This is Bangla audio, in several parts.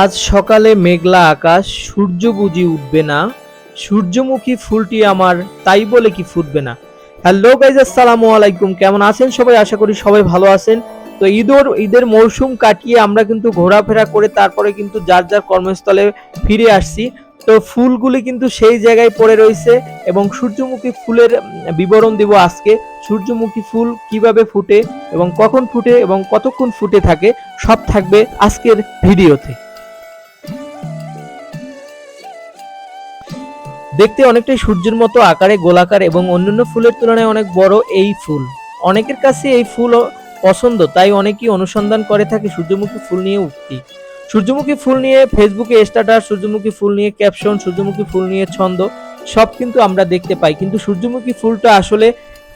আজ সকালে মেঘলা আকাশ সূর্য বুঝি উঠবে না। সূর্যমুখী ফুলটি আমার, তাই বলে কি ফুটবে না। হ্যালো গাইজ আসসালামু আলাইকুম। কেমন আছেন সবাই? আশা করি সবাই ভালো আছেন। তো ঈদর, ঈদের মরশুম কাটিয়ে আমরা কিন্তু ঘোরাফেরা করে তারপরে কিন্তু যার যার কর্মস্থলে ফিরে আসছি। তো ফুলগুলি কিন্তু সেই জায়গায় পড়ে রয়েছে এবং সূর্যমুখী ফুলের বিবরণ দিব আজকে। সূর্যমুখী ফুল কীভাবে ফুটে এবং কখন ফুটে এবং কতক্ষণ ফুটে থাকে সব থাকবে আজকের ভিডিওতে। দেখতে অনেকটাই সূর্যের মতো আকারে গোলাকার এবং অন্যান্য ফুলের তুলনায় অনেক বড় এই ফুল। অনেকের কাছে এই ফুল পছন্দ, তাই অনেকেই অনুসন্ধান করে থাকে সূর্যমুখী ফুল নিয়ে উঠতি সূর্যমুখী ফুল নিয়ে ফেসবুকে স্ট্যাটাস, সূর্যমুখী ফুল নিয়ে ক্যাপশন, সূর্যমুখী ফুল নিয়ে ছন্দ, সব কিন্তু আমরা দেখতে পাই। কিন্তু সূর্যমুখী ফুলটা আসলে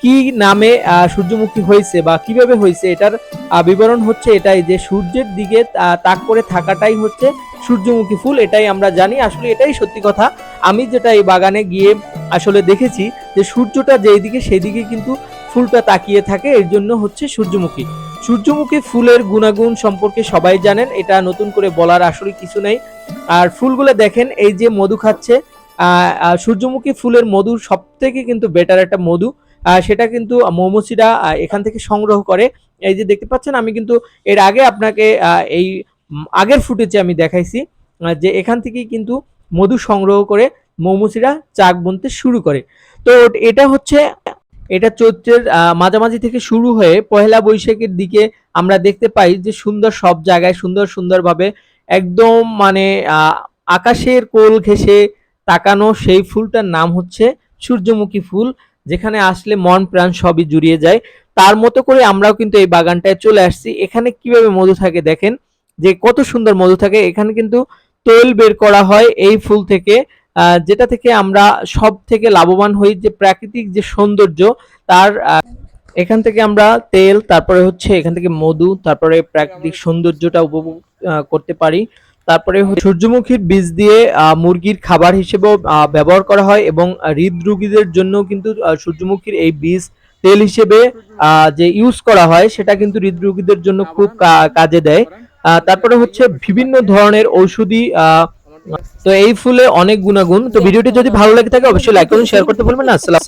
কি নামে সূর্যমুখী হয়েছে বা কীভাবে হয়েছে এটার বিবরণ হচ্ছে এটাই যে সূর্যের দিকে তাক করে থাকাটাই হচ্ছে সূর্যমুখী ফুল এটাই আমরা জানি। আসলে এটাই সত্যি কথা। আমি যেটা এই বাগানে গিয়ে আসলে দেখেছি যে সূর্যটা যেই দিকে সেই দিকে কিন্তু ফুলটা তাকিয়ে থাকে এর জন্য হচ্ছে সূর্যমুখী। সূর্যমুখী ফুলের গুণাগুণ সম্পর্কে সবাই জানেন এটা নতুন করে বলার আসলে কিছু নেই। আর ফুলগুলো দেখেন এই যে মধু খাচ্ছে সূর্যমুখী ফুলের মধু সব থেকে কিন্তু বেটার একটা মধু। সেটা কিন্তু মৌমুচিরা আহ, এখান থেকে সংগ্রহ করে। এই যে দেখতে পাচ্ছেন আমি কিন্তু এর আগে আপনাকে এই আগের ফুটেজে আমি দেখাইছি যে এখান থেকেই কিন্তু মধু সংগ্রহ করে মৌমুচিরা চাক বুনতে শুরু করে। তো এটা হচ্ছে, এটা চৈত্রের মাঝামাঝি থেকে শুরু হয়ে পহেলা বৈশাখের দিকে আমরা দেখতে পাই যে সুন্দর সব জায়গায় সুন্দর সুন্দরভাবে একদম মানে আকাশের কোল ঘেঁষে তাকানো সেই ফুলটার নাম হচ্ছে সূর্যমুখী ফুল, যেখানে আসলে মন প্রাণ সবই জুড়িয়ে যায়। তার মতো করে আমরাও কিন্তু এই বাগানটায় চলে আসছি। এখানে কীভাবে মধু থাকে দেখেন। যে কত সুন্দর মধু থাকে, এখানে কিন্তু তৈল বের করা হয় এই ফুল থেকে যেটা থেকে আমরা সব থেকে লাভবান হই যে প্রাকৃতিক যে সৌন্দর্য, তার এখান থেকে আমরা তেল, তারপরে হচ্ছে এখান থেকে মধু, তারপরে প্রাকৃতিক সৌন্দর্যটা উপভোগ করতে পারি। তারপরে সূর্যমুখীর বীজ দিয়ে মুরগির খাবার হিসেবেও ব্যবহার করা হয় এবং হৃদরোগীদের জন্য কিন্তু সূর্যমুখীর এই বীজ তেল হিসেবে যে ইউজ করা হয়, সেটা কিন্তু হৃদরোগীদের জন্য খুব কাজে দেয়। তারপরে হচ্ছে বিভিন্ন ধরনের ঔষধি তো এই ফুলে অনেক গুণাগুণ। তো ভিডিওটি যদি ভালো লাগে থাকে, অবশ্যই লাইক করুন শেয়ার করতে বলবেন না। আসসালাম